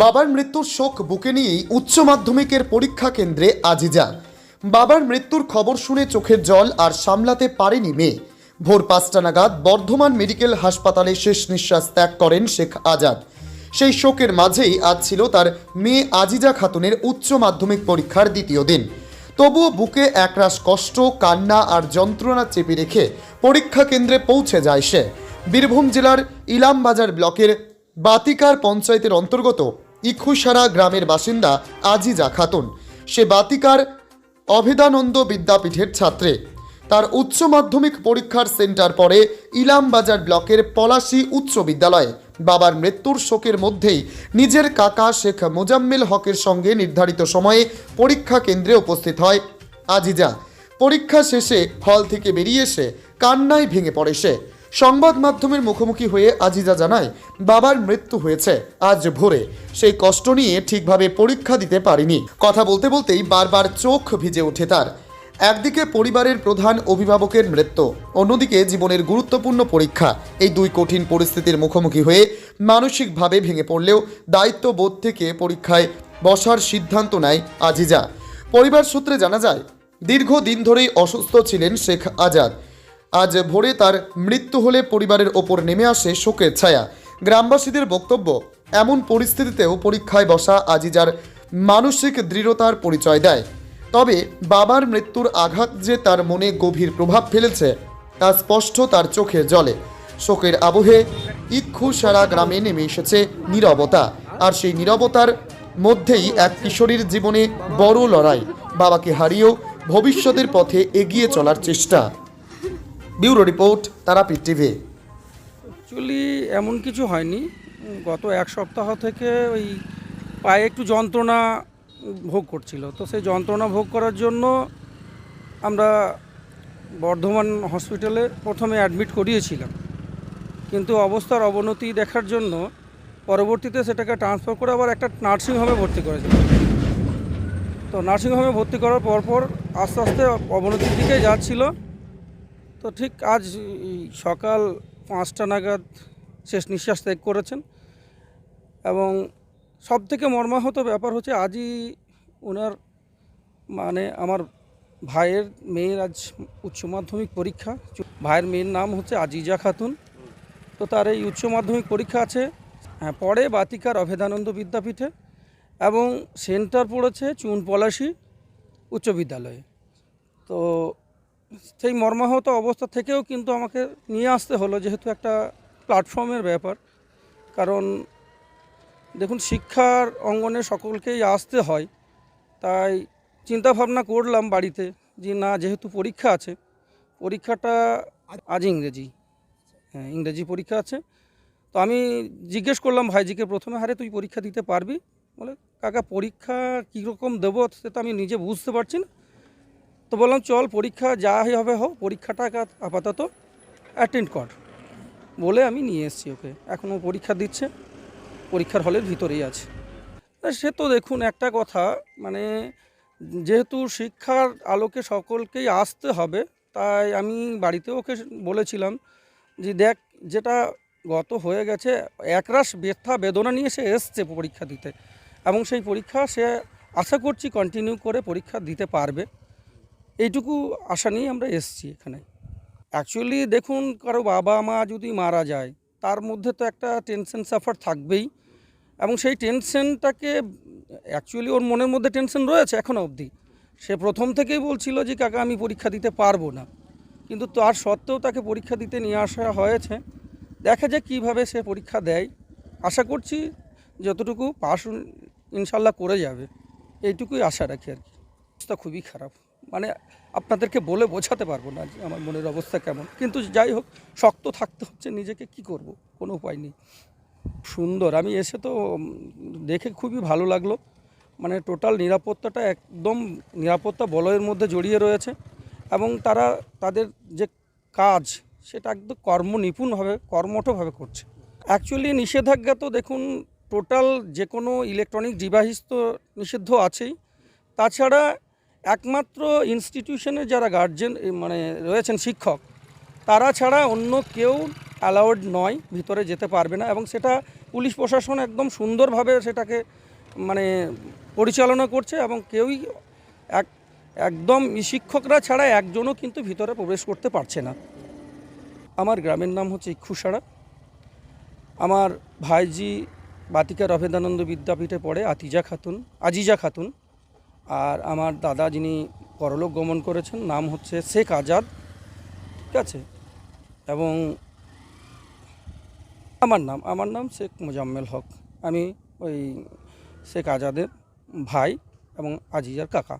বাবার মৃত্যুর শোক বুকে নিয়েই উচ্চ মাধ্যমিকের পরীক্ষা কেন্দ্রে আজিজা। বাবার মৃত্যুর খবর শুনে চোখের জল আর সামলাতে পারেনি মেয়ে। ভোর পাঁচটা নাগাদ বর্ধমান মেডিকেল হাসপাতালে শেষ নিঃশ্বাস ত্যাগ করেন শেখ আজাদ। সেই শোকের মাঝেই আজ ছিল তার মেয়ে আজিজা খাতুনের উচ্চ মাধ্যমিক পরীক্ষার দ্বিতীয় দিন। তবুও বুকে একরাশ কষ্ট, কান্না আর যন্ত্রণা চেপে রেখে পরীক্ষা কেন্দ্রে পৌঁছে যায় সে। বীরভূম জেলার ইলামবাজার ব্লকের বাতিকার পঞ্চায়েতের অন্তর্গত ইখুসারা গ্রামের বাসিন্দা আজিজা খাতুন। সে বাতিকার অভেদানন্দ বিদ্যাপীঠের ছাত্রে। তার উচ্চ মাধ্যমিক পরীক্ষার সেন্টার পরে ইলামবাজার ব্লকের পলাশী উচ্চ বিদ্যালয়ে। বাবার মৃত্যুর শোকের মধ্যেই নিজের কাকা শেখ মোজাম্মেল হকের সঙ্গে নির্ধারিত সময়ে পরীক্ষা কেন্দ্রে উপস্থিত হয়। আজিজা, পরীক্ষা শেষে হল থেকে বেরিয়ে এসে কান্নায় ভেঙে পড়ে সে। সংবাদ মাধ্যমের মুখোমুখি হয়ে আজিজা জানায়, বাবার মৃত্যু হয়েছে, আজ ভোরে। সেই কষ্ট নিয়ে ঠিকভাবে পরীক্ষা দিতে পারিনি। কথা বলতে বলতেই বারবার চোখ ভিজে ওঠে তার। একদিকে পরিবারের প্রধান অভিভাবকের মৃত্যু, অন্যদিকে জীবনের গুরুত্বপূর্ণ পরীক্ষা। এই দুই কঠিন পরিস্থিতির মুখোমুখি হয়ে মানসিকভাবে ভেঙে পড়লেও দায়িত্ববোধ থেকে পরীক্ষায় বসার সিদ্ধান্ত নেয় আজিজা। পরিবার সূত্রে জানা যায়, দীর্ঘদিন ধরেই অসুস্থ ছিলেন শেখ আজাদ। আজ ভোরে তার মৃত্যু হলে পরিবারের ওপর নেমে আসে শোকের ছায়া। গ্রামবাসীদের বক্তব্য, এমন পরিস্থিতিতেও পরীক্ষায় বসা আজিজার মানসিক দৃঢ়তার পরিচয় দেয়। তবে বাবার মৃত্যুর আঘাত যে তার মনে গভীর প্রভাব ফেলেছে, তা স্পষ্ট তার চোখের জলে। শোকের আবহে ইক্ষু সারা গ্রামে নেমে এসেছে নীরবতা, আর সেই নীরবতার মধ্যেই এক কিশোরীর জীবনে বড় লড়াই, বাবাকে হারিয়েও ভবিষ্যতের পথে এগিয়ে চলার চেষ্টা। Bureau report, Tarapith TV. Actually এমন কিছু হয়নি। গত এক সপ্তাহ থেকে ওই পায়ে একটু যন্ত্রণা ভোগ করছিল। তো সেই যন্ত্রণা ভোগ করার জন্য আমরা বর্ধমান হসপিটালে প্রথমে অ্যাডমিট করিয়েছিলাম। কিন্তু অবস্থার অবনতি দেখার জন্য পরবর্তীতে সেটাকে ট্রান্সফার করে আবার একটা নার্সিংহোমে ভর্তি করেছিল তো নার্সিংহোমে ভর্তি করার পরপর আস্তে আস্তে অবনতির দিকে যাচ্ছিল। তো ঠিক আজ সকাল পাঁচটা নাগাদ শেষ নিঃশ্বাস ত্যাগ করেছেন এবং সব থেকে মর্মাহত ব্যাপার হচ্ছে আজই ওনার মানে আমার ভাইয়ের মেয়ের আজ উচ্চ মাধ্যমিক পরীক্ষা। ভাইয়ের মেয়ের নাম হচ্ছে আজিজা খাতুন। তো তার এই উচ্চ মাধ্যমিক পরীক্ষা আছে হ্যাঁ পরে বাতিকার অভেদানন্দ বিদ্যাপীঠে এবং সেন্টার পড়েছে চুন পলাশি উচ্চ বিদ্যালয়ে। তো সেই মর্মাহত অবস্থা থেকেও কিন্তু আমাকে নিয়ে আসতে হলো, যেহেতু একটা প্ল্যাটফর্মের ব্যাপার। কারণ দেখুন, শিক্ষার অঙ্গনে সকলকেই আসতে হয়, তাই চিন্তা ভাবনা করলাম বাড়িতে যে না, যেহেতু পরীক্ষা আছে, পরীক্ষাটা আজ ইংরেজি। হ্যাঁ ইংরেজি পরীক্ষা আছে। তো আমি জিজ্ঞেস করলাম ভাইজিকে, প্রথমে হারে তুই পরীক্ষা দিতে পারবি? বলে, কাকা, পরীক্ষা কীরকম দেবো সেটা আমি নিজে বুঝতে পারছি না। তো বললাম, চল, পরীক্ষা যা হবে হোক, পরীক্ষাটা আপাত- আপাতত অ্যাটেন্ড কর। বলে আমি নিয়ে এসেছি ওকে। এখনও পরীক্ষা দিচ্ছে। পরীক্ষার হলের ভিতরেই আছে। সে তো দেখুন, একটা কথা মানে যেহেতু শিক্ষার আলোকে সকলকেই আসতে হবে, তাই আমি বাড়িতে ওকে বলেছিলাম যে, দেখ, যেটা গত হয়ে গেছে, একরাশ ব্যথা বেদনা নিয়ে সে এসছে পরীক্ষা দিতে এবং সেই পরীক্ষা সে আশা করছি কন্টিনিউ করে পরীক্ষা দিতে পারবে। এইটুকু আশা নিয়ে আমরা এসছি এখানে। অ্যাকচুয়ালি দেখুন, কারও বাবা মা যদি মারা যায় তার মধ্যে তো একটা টেনশন সাফার থাকবেই। এবং সেই টেনশনটাকে অ্যাকচুয়ালি ওর মনের মধ্যে টেনশন রয়েছে এখনও অবধি। সে প্রথম থেকেই বলছিল যে, কাকা, আমি পরীক্ষা দিতে পারব না। কিন্তু তার সত্ত্বেও তাকে পরীক্ষা দিতে নিয়ে আসা হয়েছে। দেখা যাক কীভাবে সে পরীক্ষা দেয়। আশা করছি যতটুকু পাস ইনশাল্লাহ করে যাবে। এইটুকুই আশা রাখি আর কি। খুবই খারাপ। মানে আপনাদেরকে বলে বোঝাতে পারব না যে আমার মনের অবস্থা কেমন। কিন্তু যাই হোক, শক্ত থাকতে হচ্ছে, নিজেকে কি করব? কোনো উপায় নেই। সুন্দর। আমি এসে তো দেখে খুবই ভালো লাগল। মানে টোটাল নিরাপত্তাটা একদম, নিরাপত্তা বলয়ের মধ্যে জড়িয়ে রয়েছে এবং তারা, তাদের যে কাজ, সেটা একদম কর্ম নিপুণভাবে কর্মঠভাবে করছে। অ্যাকচুয়ালি নিষেধাজ্ঞা তো দেখুন, টোটাল যে কোনো ইলেকট্রনিক ডিভাইস তো নিষিদ্ধ আছেই। তাছাড়া একমাত্র ইনস্টিটিউশনের যারা গার্জেন মানে রয়েছেন শিক্ষক, তারা ছাড়া অন্য কেউ অ্যালাউড নয়, ভিতরে যেতে পারবে না এবং সেটা পুলিশ প্রশাসন একদম সুন্দরভাবে সেটাকে মানে পরিচালনা করছে এবং কেউই এক, একদম শিক্ষকরা ছাড়া একজনও কিন্তু ভিতরে প্রবেশ করতে পারছে না। আমার গ্রামের নাম হচ্ছে ইক্ষুসাড়া আমার ভাইজি বাতিকার অভেদানন্দ বিদ্যাপীঠে পড়ে আতিজা খাতুন, আজিজা খাতুন। আর আমার দাদা যিনি পরলোক গমন করেছেন, নাম হচ্ছে শেখ আজাদ। ঠিক আছে? এবং আমার নাম আমার নাম শেখ মোজাম্মেল হক। আমি ওই শেখ আজাদের ভাই এবং আজিজার কাকা।